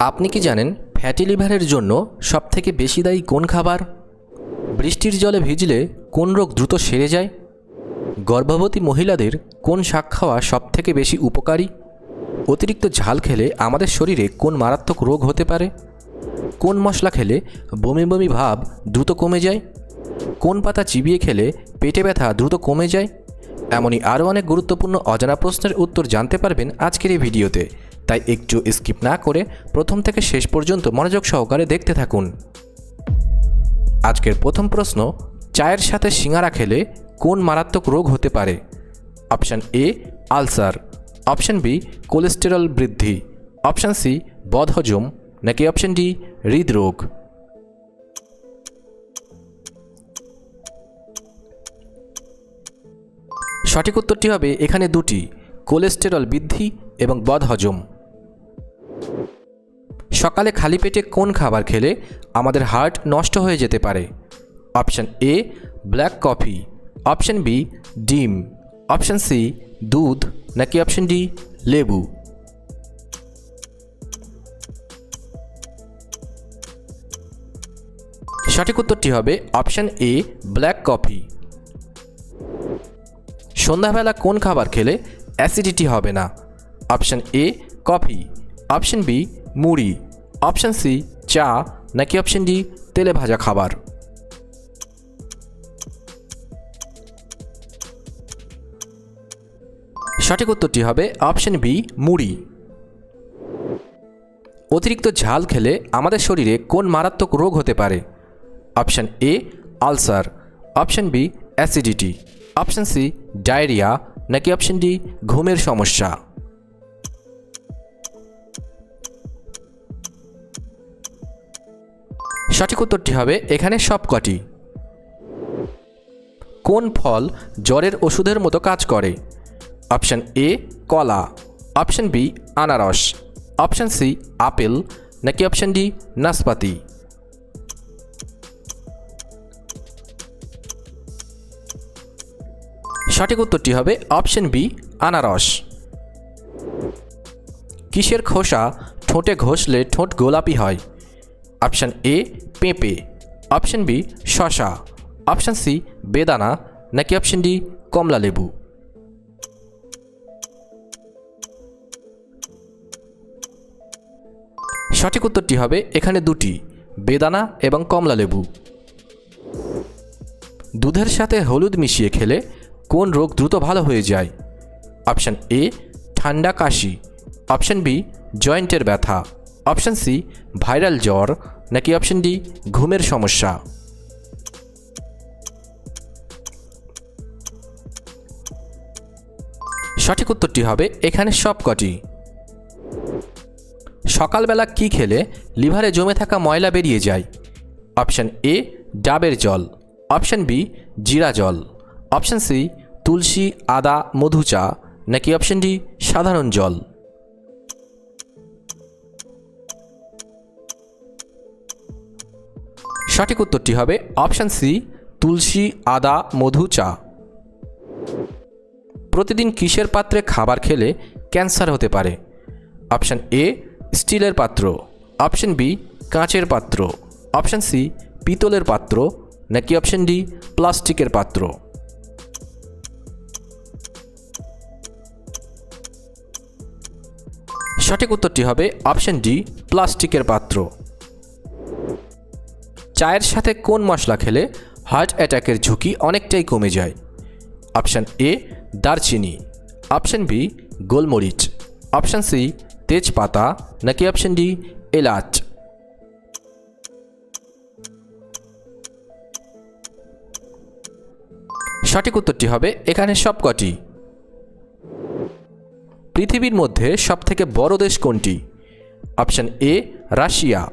আপনি কি জানেন ফ্যাটি লিভারের জন্য সবথেকে বেশি দায়ী কোন খাবার? বৃষ্টির জলে ভিজলে কোন রোগ দ্রুত সেরে যায়? গর্ভবতী মহিলাদের কোন শাক খাওয়া সবথেকে বেশি উপকারী? অতিরিক্ত ঝাল খেলে আমাদের শরীরে কোন মারাত্মক রোগ হতে পারে? কোন মশলা খেলে বমি বমি ভাব দ্রুত কমে যায়? কোন পাতা চিবিয়ে খেলে পেটে ব্যথা দ্রুত কমে যায়? এমনই আরও অনেক গুরুত্বপূর্ণ অজানা প্রশ্নের উত্তর জানতে পারবেন আজকের এই ভিডিওতে। তাই একটু স্কিপ না করে প্রথম থেকে শেষ পর্যন্ত মনোযোগ সহকারে দেখতে থাকুন। আজকের প্রথম প্রশ্ন, চায়ের সাথে সিঙ্গারা খেলে কোন মারাত্মক রোগ হতে পারে? Option A, ulcer. Option B, cholesterol বৃদ্ধি। অপশান সি, বদহজম। নাকি অপশান ডি, হৃদরোগ? সঠিক উত্তরটি হবে এখানে দুটি, কোলেস্টেরল বৃদ্ধি এবং বদহজম। সকালে খালি পেটে কোন খাবার খেলে আমাদের হার্ট নষ্ট হয়ে যেতে পারে? Option A black coffee. Option B ডিম। অপশান সি দুধ। নাকি অপশান ডি লেবু? সঠিক উত্তরটি হবে অপশান এ ব্ল্যাক কফি। সন্ধ্যাবেলা কোন খাবার খেলে অ্যাসিডিটি হবে না? Option A coffee. Option B মুড়ি। অপশান সি চা, নাকি অপশান ডি তেলে ভাজা খাবার? সঠিক উত্তরটি হবে অপশান বি মুড়ি। অতিরিক্ত ঝাল খেলে আমাদের শরীরে কোন মারাত্মক রোগ হতে পারে? Option A ulcer option B acidity option C diarrhoea নাকি অপশান ডি ঘুমের সমস্যা? সঠিক উত্তরটি হবে এখানে সবকটি। কোন ফল জ্বরের ওষুধের মতো কাজ করে? অপশান এ, কলা। অপশান বি, আনারস। Option C, apple. নাকি অপশান ডি নাসপাতি সঠিক উত্তরটি হবে অপশন বি, আনারস। কিসের খোসা ঠোঁটে ঘষলে ঠোঁট গোলাপি হয়? অপশান এ, পেঁপে। অপশান বি শশা অপশান সি, বেদানা। নাকি অপশান ডি, কমলা লেবু। সঠিক উত্তরটি হবে এখানে দুটি, বেদানা এবং কমলা লেবু। দুধের সাথে হলুদ মিশিয়ে খেলে কোন রোগ দ্রুত ভালো হয়ে যায়? অপশান এ, ঠান্ডা কাশি। অপশান বি, জয়েন্টের ব্যথা। অপশান সি, ভাইরাল জ্বর, নাকি অপশান ডি, ঘুমের সমস্যা? সঠিক উত্তরটি হবে এখানে সবকটি সকালবেলা কি খেলে লিভারে জমে থাকা ময়লা বেরিয়ে যায়? অপশান এ, ডাবের জল। অপশান বি, জিরা জল। অপশান সি, তুলসী, আদা, মধু চা। নাকি অপশান ডি, সাধারণ জল? সঠিক উত্তরটি হবে অপশান সি, তুলসী, আদা, মধু, চা। প্রতিদিন কিসের পাত্রে খাবার খেলে ক্যান্সার হতে পারে? অপশান এ, স্টিলের পাত্র। অপশান বি, কাঁচের পাত্র। অপশান সি, পিতলের পাত্র। নাকি অপশান ডি, প্লাস্টিকের পাত্র? সঠিক উত্তরটি হবে অপশান ডি, প্লাস্টিকের পাত্র। চায়ের সাথে কোন মশলা খেলে হার্ট অ্যাটাকের ঝুঁকি অনেকটাই কমে যায়? অপশান এ দারচিনি। অপশান বি গোলমরিচ। অপশান সি তেজপাতা। নাকি অপশান ডি এলাচ? সঠিক উত্তরটি হবে এখানে সবকটি। পৃথিবীর মধ্যে সবথেকে বড় দেশ কোনটি? Option A Russia.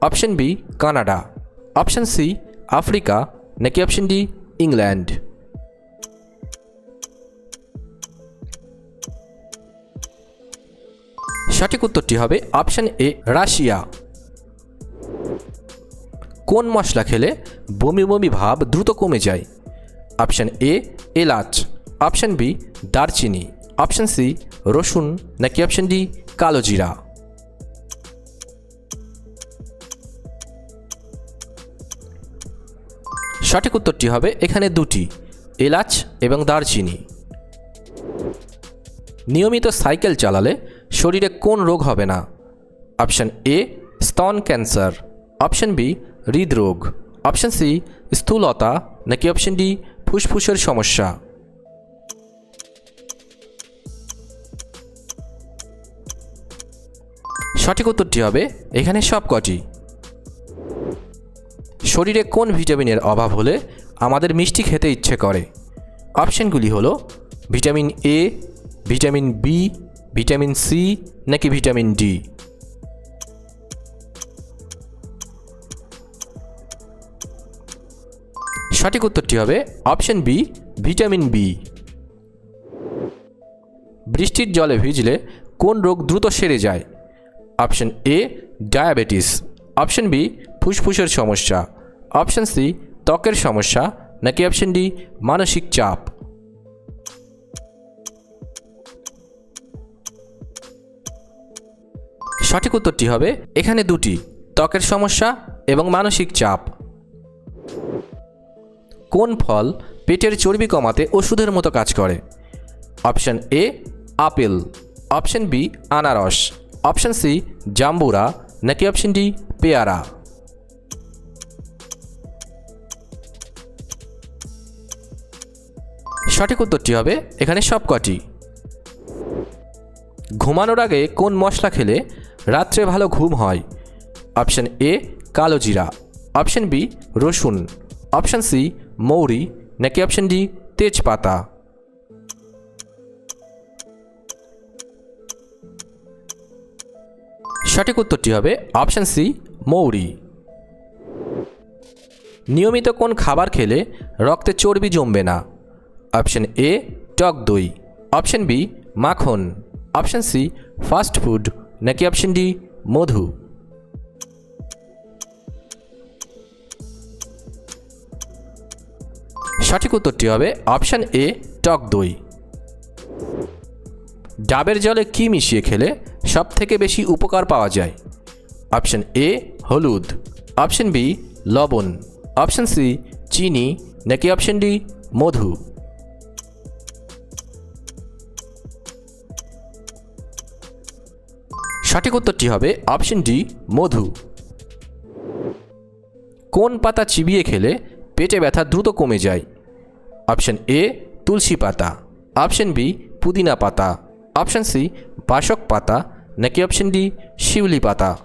Option B Canada. Option C Africa নাকি অপশান ডি ইংল্যান্ড সঠিক উত্তরটি হবে অপশান এ রাশিয়া কোন মশলা খেলে বমি বমি ভাব দ্রুত কমে যায়? অপশান এ এলাচ. অপশান বি দারচিনি. অপশান সি রসুন. নাকি অপশান ডি কালো জিরা। সঠিক উত্তরটি হবে এখানে দুটি, এলাচ এবং দারচিনি। নিয়মিত সাইকেল চালালে শরীরে কোন রোগ হবে না? অপশন এ, স্তন ক্যান্সার। অপশন বি, হৃদরোগ। অপশন সি, স্থূলতা। নাকি অপশন ডি, ফুসফুসের সমস্যা। সঠিক উত্তরটি হবে এখানে সব কটি শরীরে কোন ভিটামিনের অভাব হলে আমাদের মিষ্টি খেতে ইচ্ছে করে? অপশানগুলি হলো, vitamin A vitamin B vitamin C নাকি ভিটামিন ডি সঠিক উত্তরটি হবে অপশন বি ভিটামিন বি বৃষ্টির জলে ভিজলে কোন রোগ দ্রুত সেরে যায়? Option A diabetes. Option B ফুসফুসের সমস্যা। অপশন সি ত্বকের সমস্যা, নাকি অপশন ডি মানসিক চাপ? সঠিক উত্তরটি হবে, এখানে দুটি, ত্বকের সমস্যা এবং মানসিক চাপ। কোন ফল পেটের চর্বি কমাতে ওষুধের মতো কাজ করে? Option A apple. Option B আনারস। অপশান সি জাম্বুরা। নাকি অপশন ডি পেয়ারা। সঠিক উত্তরটি হবে এখানে সবকটি ঘুমানোর আগে কোন মশলা খেলে রাত্রে ভালো ঘুম হয়? অপশন এ, কালো জিরা। অপশন বি, রসুন। অপশন সি, মৌরি। নাকি অপশন ডি, তেজপাতা। সঠিক উত্তরটি হবে অপশন সি, মৌরি। নিয়মিত কোন খাবার খেলে রক্তে চর্বি জমবে না? অপশন এ, টক দই। অপশন বি, মাখন। Option C, fast food. নাকি অপশন ডি, মধু। সঠিক উত্তরটি হবে অপশন এ, টক দই। ডাবের জলে কি মিশিয়ে খেলে সব থেকে বেশি উপকার পাওয়া যায়? অপশন এ, হলুদ। অপশন বি, লবণ। অপশন সি, চিনি। নাকি অপশন ডি, মধু। সঠিক উত্তরটি হবে অপশন ডি, মধু। কোন পাতা চিবিয়ে খেলে পেটে ব্যথা দ্রুত কমে যায়? অপশন এ, তুলসী পাতা। অপশন বি, পুদিনা পাতা। অপশন সি, বাসক পাতা। নাকি অপশন ডি, শিউলি পাতা?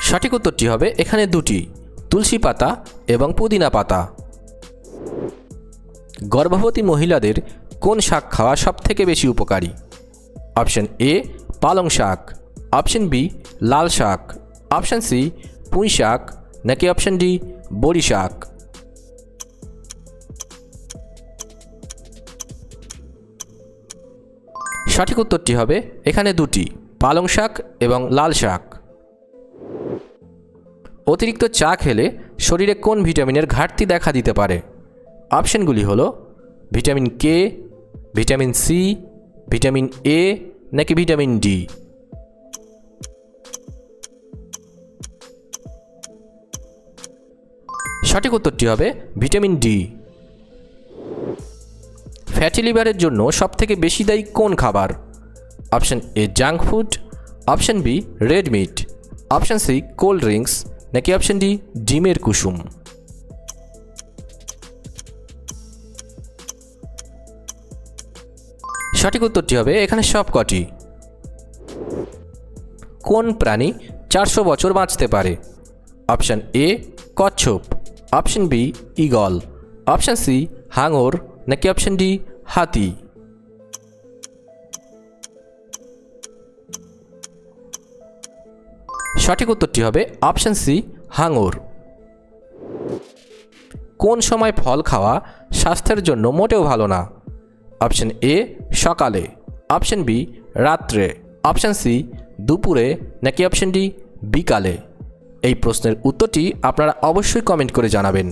সঠিক উত্তরটি হবে এখানে দুটি, তুলসী পাতা এবং পুদিনা পাতা। গর্ভবতী মহিলাদের কোন শাক খাওয়া সব থেকে বেশি উপকারী? অপশন এ পালং শাক। অপশন বি লাল শাক। অপশন সি পুঁই শাক। নাকি অপশন ডি বড়ি শাক। সঠিক উত্তরটি হবে এখানে দুটি, পালং শাক এবং লাল শাক। অতিরিক্ত চা খেলে শরীরে কোন ভিটামিনের ঘাটতি দেখা দিতে পারে? অপশনগুলি হলো vitamin K vitamin C vitamin A নাকি ভিটামিন ডি সঠিক উত্তরটি হবে ভিটামিন ডি ফ্যাটি লিভারের জন্য সবথেকে বেশি দায়ী কোন খাবার? Option A junk food, option B red meat, option C cold drinks, নাকি অপশন ডি ডিমের কুসুম? সঠিক উত্তরটি হবে এখানে সব কটি। কোন প্রাণী চারশো বছর বাঁচতে পারে? অপশান এ, কচ্ছপ। Option B, eagle. Option C, হাঙর। নাকি অপশন ডি, হাতি। সঠিক উত্তরটি হবে অপশন সি, হাঙর। কোন সময় ফল খাওয়া স্বাস্থ্যের জন্য মোটেও ভালো না? অপশন এ, সকালে। অপশন বি, রাত্রে। অপশন সি, দুপুরে। নাকি অপশন ডি, বিকালে। এই প্রশ্নের উত্তরটি আপনারা অবশ্যই কমেন্ট করে জানাবেন।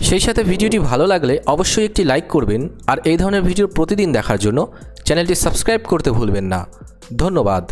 সেই সাথে ভিডিওটি ভালো লাগলে অবশ্যই একটি লাইক করবেন আর এই ধরনের ভিডিও প্রতিদিন দেখার জন্য চ্যানেলটি সাবস্ক্রাইব করতে ভুলবেন না। ধন্যবাদ।